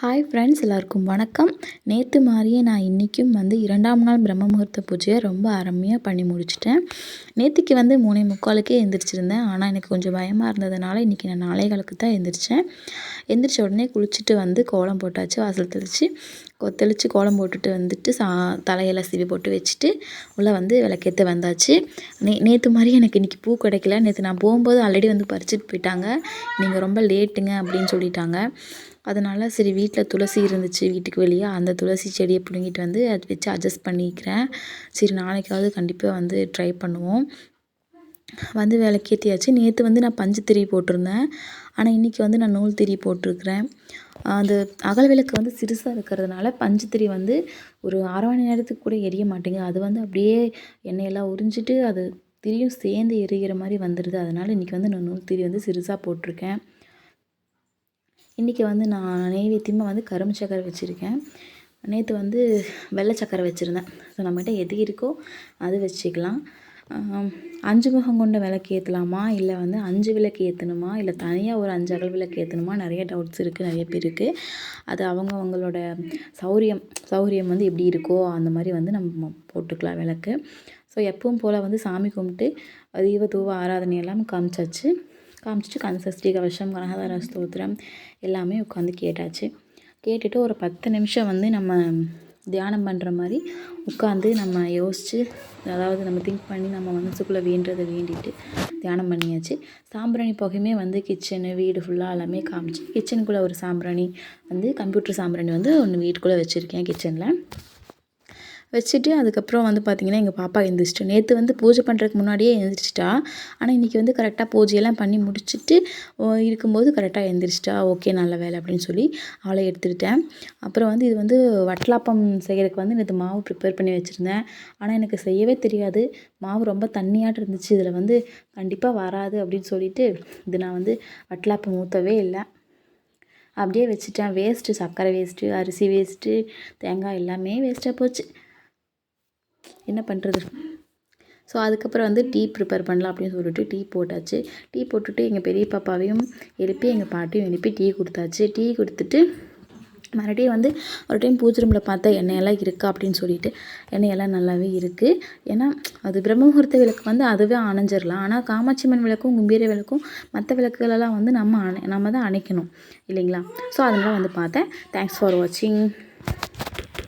Hi friends எல்லாருக்கும் வணக்கம். நேற்று மாதிரியே நான் இன்றைக்கும் வந்து இரண்டாம் நாள் பிரம்ம முகூர்த்த பூஜையை ரொம்ப அருமையாக பண்ணி முடிச்சிட்டேன். நேற்றுக்கு வந்து மூணே முக்காலுக்கே எந்திரிச்சிருந்தேன். ஆனால் எனக்கு கொஞ்சம் பயமாக இருந்ததுனால இன்றைக்கி நான் நாளைகளுக்கு தான் எந்திரிச்சேன். எந்திரிச்ச உடனே குளிச்சுட்டு வந்து கோலம் போட்டாச்சு வாசல் தெளித்து தெளித்து கோலம் போட்டுட்டு வந்துட்டு சா தலையில் சீவி போட்டு வச்சுட்டு உள்ளே வந்து விளக்கேற்ற வந்தாச்சு. நே நேற்று மாதிரி எனக்கு இன்றைக்கி பூ கிடைக்கல. நேற்று நான் போகும்போது ஆல்ரெடி வந்து பறிச்சுட்டு போயிட்டாங்க. நீங்கள் ரொம்ப லேட்டுங்க அப்படின்னு சொல்லிட்டாங்க. அதனால் சரி வீட்டில் துளசி இருந்துச்சு வீட்டுக்கு வெளியே. அந்த துளசி செடியை பிடுங்கிட்டு வந்து அது வச்சு அட்ஜஸ்ட் பண்ணிக்கிறேன். சரி நாளைக்காவது கண்டிப்பாக வந்து ட்ரை பண்ணுவோம். வந்து விளக்கேற்றியாச்சு நேற்று வந்து நான் பஞ்சு திரி போட்டிருந்தேன். ஆனால் இன்றைக்கி வந்து நான் நூல் திரி போட்டிருக்கிறேன். அந்த அகல் விளக்கு வந்து சிறுசாக இருக்கிறதுனால பஞ்சு திரி வந்து ஒரு அரை மணி நேரத்துக்கு கூட எரிய மாட்டேங்குது. அது வந்து அப்படியே எண்ணெயெல்லாம் உறிஞ்சிட்டு அது திரியும் சேர்ந்து எரிகிற மாதிரி வந்துடுது அதனால் இன்றைக்கி வந்து நான் நூல் திரி வந்து சிறுசாக போட்டிருக்கேன். இன்றைக்கி வந்து நான் நெய்வேத்தியமாக வந்து கரும்பு சக்கரை வச்சுருக்கேன். நேற்று வந்து வெள்ளை சக்கரை வச்சுருந்தேன். ஸோ நம்மகிட்ட எது இருக்கோ அது வச்சுக்கலாம். அஞ்சு முகம் கொண்ட விளக்கு ஏற்றலாமா இல்லை வந்து அஞ்சு விளக்கு ஏற்றணுமா இல்லை தனியாக ஒரு அஞ்சு அகல் விளக்கு ஏற்றணுமா நிறைய டவுட்ஸ் இருக்குது நிறைய பேருக்கு அது அவங்க அவங்களோட சௌரியம் சௌரியம் வந்து எப்படி இருக்கோ அந்த மாதிரி வந்து நம்ம போட்டுக்கலாம் விளக்கு. ஸோ எப்பவும் போல் வந்து சாமி கும்பிட்டு தீப தூவ ஆராதனை எல்லாம் காமிச்சாச்சு. காமிச்சிட்டு கந்தசஷ்டி கவசம் கனகதார ஸ்தோத்திரம் எல்லாமே உட்காந்து கேட்டாச்சு. கேட்டுட்டு ஒரு பத்து நிமிஷம் வந்து நம்ம தியானம் பண்ணுற மாதிரி உட்காந்து நம்ம யோசித்து அதாவது நம்ம திங்க் பண்ணி நம்ம மனசுக்குள்ளே வேண்டதை வேண்டிட்டு தியானம் பண்ணியாச்சு. சாம்பிராணி புகையுமே வந்து கிச்சனு வீடு ஃபுல்லாக எல்லாமே காமிச்சு கிச்சனுக்குள்ளே ஒரு சாம்பிராணி வந்து கம்ப்யூட்டர் சாம்பிராணி வந்து ஒன்று வீட்டுக்குள்ளே வச்சுருக்கேன் கிச்சனில் வச்சுட்டு அதுக்கப்புறம் வந்து பார்த்திங்கன்னா எங்கள் பாப்பா எழுந்திரிச்சிட்டு நேற்று வந்து பூஜை பண்ணுறதுக்கு முன்னாடியே எழுந்திரிச்சிட்டா ஆனால் இன்றைக்கி வந்து கரெக்டாக பூஜையெல்லாம் பண்ணி முடிச்சுட்டு இருக்கும்போது கரெக்டாக எழுந்திரிச்சிட்டா ஓகே நல்ல வேலை அப்படின்னு சொல்லி அவளை எடுத்துக்கிட்டேன். அப்புறம் வந்து இது வந்து வட்டலாப்பம் செய்கிறதுக்கு வந்து நேற்று மாவு ப்ரிப்பேர் பண்ணி வச்சுருந்தேன். ஆனால் எனக்கு செய்யவே தெரியாது. மாவு ரொம்ப தண்ணியாட்டு இருந்துச்சு. இதில் வந்து கண்டிப்பாக வராது அப்படின்னு சொல்லிட்டு இது நான் வந்து வட்டலாப்பம் ஊற்றவே இல்லை. அப்படியே வச்சுட்டேன். வேஸ்ட்டு சர்க்கரை வேஸ்ட்டு அரிசி வேஸ்ட்டு தேங்காய் எல்லாமே வேஸ்ட்டாக போச்சு. என்ன பண்ணுறது ஸோ அதுக்கப்புறம் வந்து டீ ப்ரிப்பேர் பண்ணலாம் அப்படின்னு சொல்லிட்டு டீ போட்டாச்சு. டீ போட்டுட்டு எங்கள் பெரிய பாப்பாவையும் எழுப்பி எங்கள் பாட்டியும் எழுப்பி டீ கொடுத்தாச்சு. டீ கொடுத்துட்டு மறுபடியும் வந்து ஒரு டைம் பூஜை ரூமில் பார்த்தா எண்ணெயெல்லாம் இருக்கா அப்படின்னு சொல்லிட்டு எண்ணெயெல்லாம் நல்லாவே இருக்குது ஏன்னா அது பிரம்மமுகூர்த்த விளக்கு வந்து அதுவே அணைஞ்சிடலாம் ஆனால் காமாட்சிமன் விளக்கும் கும்பீர விளக்கும் மற்ற விளக்குகளெல்லாம் வந்து நம்ம அணை நம்ம தான் அணைக்கணும். இல்லைங்களா? ஸோ அதனால் வந்து பார்த்தேன். தேங்க்ஸ் ஃபார் வாட்சிங்